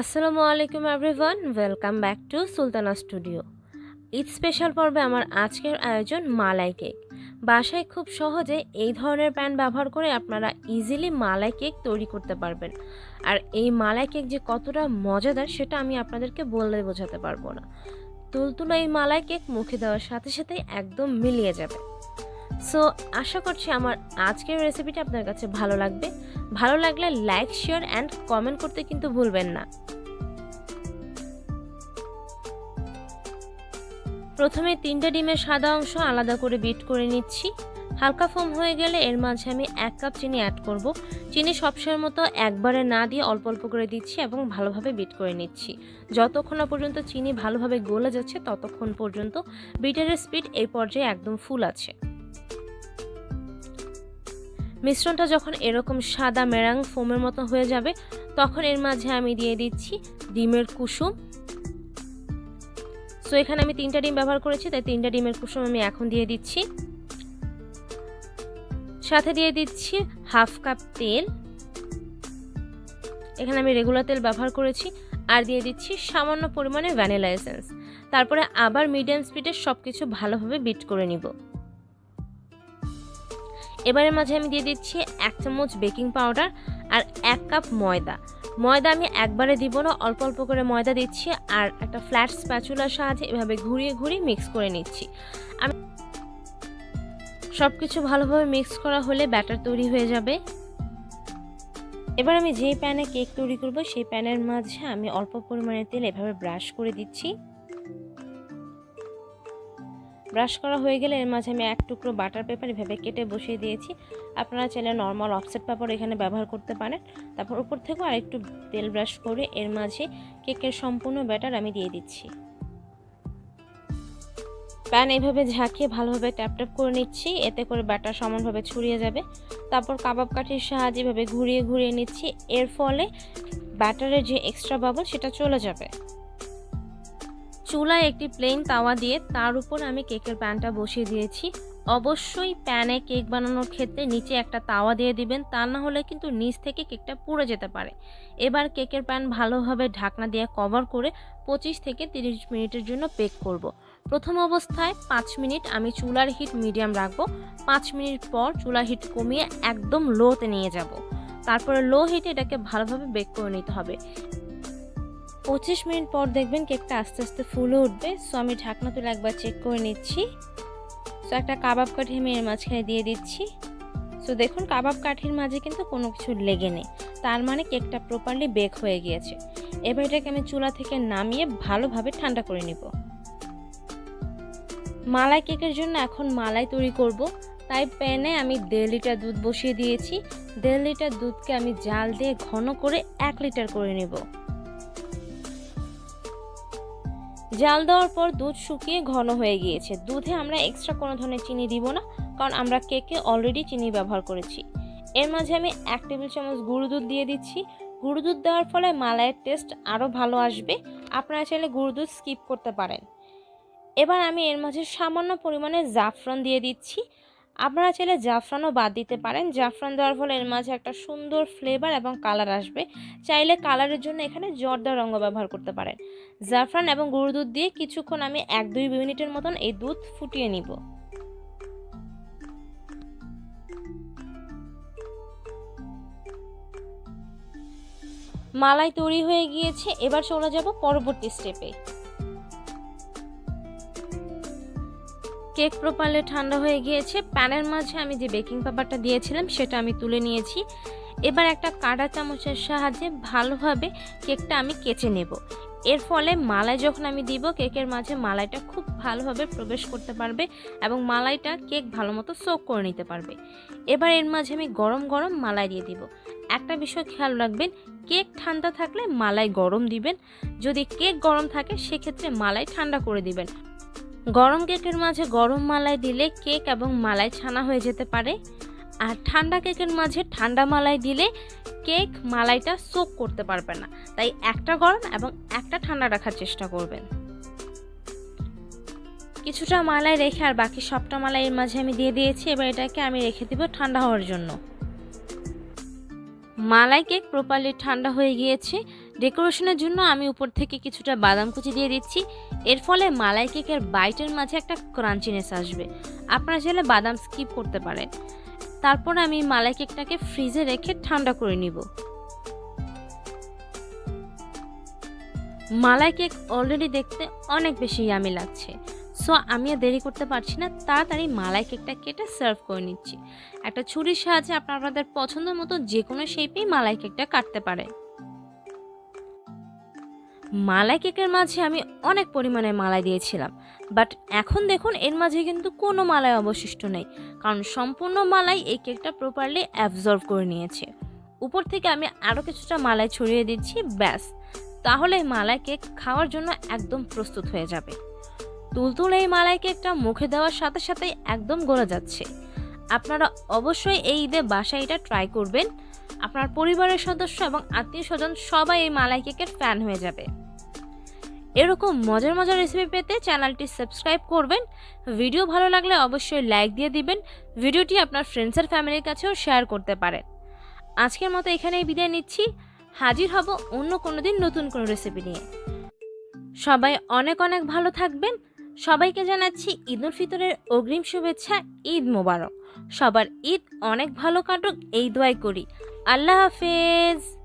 আসসালামু আলাইকুম everyone, welcome back to Sultana studio. Eid special পর্বে আমার আজকের আয়োজন মালাই কেক। বাসায় খুব সহজে এই ধরনের প্যান ব্যবহার করে আপনারা ইজিলি মালাই কেক তৈরি করতে পারবেন। আর এই মালাই কেক যে কতটা মজাদার সেটা আমি আপনাদেরকে বললে বোঝাতে পারব না। তুলতুলো এই মালাই কেক মুখে দেওয়ার সাথে সাথেই একদম মিলিয়ে যাবে। সো আশা করছি আমার আজকের রেসিপিটা আপনার কাছে ভালো লাগবে। ভালো লাগলে লাইক শেয়ার অ্যান্ড কমেন্ট করতে কিন্তু ভুলবেন না। প্রথমে তিনটে ডিমের সাদা অংশ আলাদা করে বিট করে নিচ্ছি। হালকা ফোম হয়ে গেলে এর মাঝে আমি এক কাপ চিনি অ্যাড করব। চিনি সবসময়ের মতো একবারে না দিয়ে অল্প অল্প করে দিচ্ছি এবং ভালোভাবে বিট করে নিচ্ছি। যতক্ষণ পর্যন্ত চিনি ভালোভাবে গলে যাচ্ছে, ততক্ষণ পর্যন্ত বিটারের স্পিড এই পর্যায়ে একদম ফুল আছে। মিশ্রণটা যখন এরকম সাদা মেরাং ফোমের মতো হয়ে যাবে, তখন এর মাঝে আমি দিয়ে দিচ্ছি ডিমের কুসুম। সো এখানে আমি তিনটা ডিম ব্যবহার করেছি, তাই তিনটা ডিমের কুসুম আমি এখন দিয়ে দিচ্ছি। সাথে দিয়ে দিচ্ছি হাফ কাপ তেল। এখানে আমি রেগুলার তেল ব্যবহার করেছি, আর দিয়ে দিচ্ছি সামান্য পরিমাণে ভ্যানিলা এসেন্স তারপরে আবার মিডিয়াম স্পিডে সব কিছু ভালোভাবে বিট করে নিব। এবারের মাঝে আমি দিয়ে দিচ্ছি এক চামচ বেকিং পাউডার আর এক কাপ ময়দা। ময়দা আমি একবারে দিব না, অল্প অল্প করে ময়দা দিচ্ছি আর একটা ফ্ল্যাট স্প্যাচুলার সাহায্যে এভাবে ঘুরিয়ে ঘুরিয়ে মিক্স করে নিচ্ছি। আমি সব কিছু ভালোভাবে মিক্স করা হলে ব্যাটার তৈরি হয়ে যাবে। এবার আমি যেই প্যানে কেক তৈরি করব, সেই প্যানের মাঝে আমি অল্প পরিমাণে তেল এভাবে ব্রাশ করে দিচ্ছি। ব্রাশ করা হয়ে গেলে এর মাঝে আমি এক টুকরো বাটার পেপার এভাবে কেটে বসিয়ে দিয়েছি। আপনারা চাইলে নর্মাল অফসেট পেপার এখানে ব্যবহার করতে পারেন। তারপর উপর থেকেও আরেকটু তেল ব্রাশ করে এর মাঝে কেকের সম্পূর্ণ ব্যাটার আমি দিয়ে দিচ্ছি। প্যান এইভাবে ঝাঁকিয়ে ভালোভাবে ট্যাপ ট্যাপ করে নিচ্ছি। এতে করে ব্যাটার সমানভাবে ছড়িয়ে যাবে। তারপর কাবাব কাঠির সাহায্যে এভাবে ঘুরিয়ে ঘুরিয়ে নিচ্ছি। এর ফলে ব্যাটারের যে এক্সট্রা বাবল সেটা চলে যাবে। চুলায় একটি প্লেন তাওয়া দিয়ে তার উপর আমি কেকের প্যানটা বসিয়ে দিয়েছি অবশ্যই প্যানে কেক বানানোর ক্ষেত্রে নিচে একটা তাওয়া দিয়ে দিবেন, তা না হলে কিন্তু নিচ থেকে কেকটা পুড়ে যেতে পারে এবার কেকের প্যান ভালোভাবে ঢাকনা দিয়ে কভার করে পঁচিশ থেকে তিরিশ মিনিটের জন্য বেক করব। প্রথম অবস্থায় পাঁচ মিনিট আমি চুলার হিট মিডিয়াম রাখব পাঁচ মিনিট পর চুলার হিট কমিয়ে একদম লোতে নিয়ে যাব। তারপরে লো হিটে এটাকে ভালোভাবে বেক করে নিতে হবে পঁচিশ মিনিট পর দেখবেন কেকটা আস্তে আস্তে ফুলে উঠবে। সো আমি ঢাকনা তুলে একবার চেক করে নিচ্ছি। সো একটা কাবাব কাঠি আমি এর মাঝখানে দিয়ে দিচ্ছি। সো দেখুন কাবাব কাঠির মাঝে কিন্তু কোনো কিছু লেগে নেই। তার মানে কেকটা প্রপারলি বেক হয়ে গিয়েছে। এবার এটাকে আমি চুলা থেকে নামিয়ে ভালোভাবে ঠান্ডা করে নিব। মালাই কেকের জন্য এখন মালাই তৈরি করব। তাই প্যানে আমি দেড় লিটার দুধ বসিয়ে দিয়েছি। দেড় লিটার দুধকে আমি জাল দিয়ে ঘন করে এক লিটার করে নেব। জাল দেওয়ার পর দুধ শুকিয়ে ঘন হয়ে গিয়েছে। দুধে আমরা এক্সট্রা কোনো ধরনের চিনি দিব না, কারণ আমরা কেকে অলরেডি চিনি ব্যবহার করেছি। এর মাঝে আমি এক টেবিল চামচ গুঁড়ো দুধ দিয়ে দিচ্ছি। গুঁড়ো দুধ দেওয়ার ফলে মালাইয়ের টেস্ট আরও ভালো আসবে। আপনারা চাইলে গুঁড়ো দুধ স্কিপ করতে পারেন। এবার আমি এর মাঝে সামান্য পরিমাণে জাফরান দিয়ে দিচ্ছি। আপনারা চাইলে জাফরানও বাদ দিতে পারেন। জাফরান দেওয়ার ফলে এর মাঝে একটা সুন্দর ফ্লেভার এবং কালার আসবে। চাইলে কালারের জন্য এখানে জর্দা রঙ ব্যবহার করতে পারেন। জাফরান এবং গুঁড়ো দুধ দিয়ে কিছুক্ষণ আমি এক দুই মিনিটের মতন এই দুধ ফুটিয়ে নিব। মালাই তৈরি হয়ে গিয়েছে। এবার চলে যাব পরবর্তী স্টেপে কেক প্রপারলি ঠান্ডা হয়ে গিয়েছে, প্যানের মাঝে আমি যে বেকিং পেপারটা দিয়েছিলাম সেটা আমি তুলে নিয়েছি। এবার একটা কাঁটা চামচের সাহায্যে ভালোভাবে কেকটা আমি কেচে নেব। এর ফলে মালাই যখন আমি দিব, কেকের মাঝে মালাইটা খুব ভালোভাবে প্রবেশ করতে পারবে এবং মালাইটা কেক ভালো মতো সোক করে নিতে পারবে। এবার এর মাঝে আমি গরম গরম মালাই দিয়ে দিব। একটা বিষয় খেয়াল রাখবেন, কেক ঠান্ডা থাকলে মালাই গরম দিবেন। যদি কেক গরম থাকে, সেক্ষেত্রে মালাই ঠান্ডা করে দিবেন। গরম কেকের মাঝে গরম মালাই দিলে কেক এবং মালাই ছানা হয়ে যেতে পারে। আর ঠান্ডা কেকের মাঝে ঠান্ডা মালাই দিলে কেক মালাইটা সোক করতে পারবে না। তাই একটা গরম এবং একটা ঠান্ডা রাখার চেষ্টা করবেন। কিছুটা মালাই রেখে আর বাকি সবটা মালাই এর মাঝে আমি দিয়ে দিয়েছি। এবার এটাকে আমি রেখে দিব ঠান্ডা হওয়ার জন্য। মালাই কেক প্রপারলি ঠান্ডা হয়ে গিয়েছে। ডেকোরেশনের জন্য আমি উপর থেকে কিছুটা বাদাম কুচি দিয়ে দিচ্ছি। এর ফলে মালাই কেকের বাইটের মাঝে একটা ক্রাঞ্চিনেস আসবে। আপনারা চাইলে বাদাম স্কিপ করতে পারেন। তারপর আমি মালাই কেকটাকে ফ্রিজে রেখে ঠান্ডা করে নিব। মালাই কেক অলরেডি দেখতে অনেক বেশি ইয়ামি লাগছে। সো আমি দেরি করতে পারছি না, তাড়াতাড়ি মালাই কেকটা কেটে সার্ভ করে নিচ্ছি। একটা ছুরির সাহায্যে আপনারা আপনাদের পছন্দ মতো যে কোনো শেপেই মালাই কেকটা কাটতে পারে মালাই কেকের মাঝে আমি অনেক পরিমাণে মালাই দিয়েছিলাম। বাট এখন দেখুন, এর মাঝে কিন্তু কোনো মালাই অবশিষ্ট নেই। কারণ সম্পূর্ণ মালাই এই কেকটা প্রপারলি অ্যাবজর্ভ করে নিয়েছে। উপর থেকে আমি আরও কিছুটা মালাই ছড়িয়ে দিচ্ছি, ব্যাস। তাহলে মালাই কেক খাওয়ার জন্য একদম প্রস্তুত হয়ে যাবে। তুলতুল এই মালাই কেকটা মুখে দেওয়ার সাথে সাথেই একদম গলে যাচ্ছে। আপনারা অবশ্যই এই ঈদে বাসায় এটা ট্রাই করবেন। আপনার পরিবারের সদস্য এবং আত্মীয় স্বজন সবাই এই মালাই কেকের ফ্যান হয়ে যাবে। এরকম মজার মজার রেসিপি পেতে চ্যানেলটি সাবস্ক্রাইব করবেন। ভিডিও ভালো লাগলে অবশ্যই লাইক দিয়ে দিবেন। ভিডিওটি আপনার ফ্রেন্ডসের ফ্যামিলির কাছেও শেয়ার করতে পারেন। আজকের মতো এখানেই বিদায় নিচ্ছি। হাজির হব অন্য কোনো দিন নতুন কোনো রেসিপি নিয়ে। সবাই অনেক অনেক ভালো থাকবেন। সবাইকে জানাচ্ছি ঈদ উল ফিতরের অগ্রিম শুভেচ্ছা, ঈদ মোবারক। সবার ঈদ অনেক ভালো কাটুক, এই দোয়াই করি। আল্লাহ হাফেজ।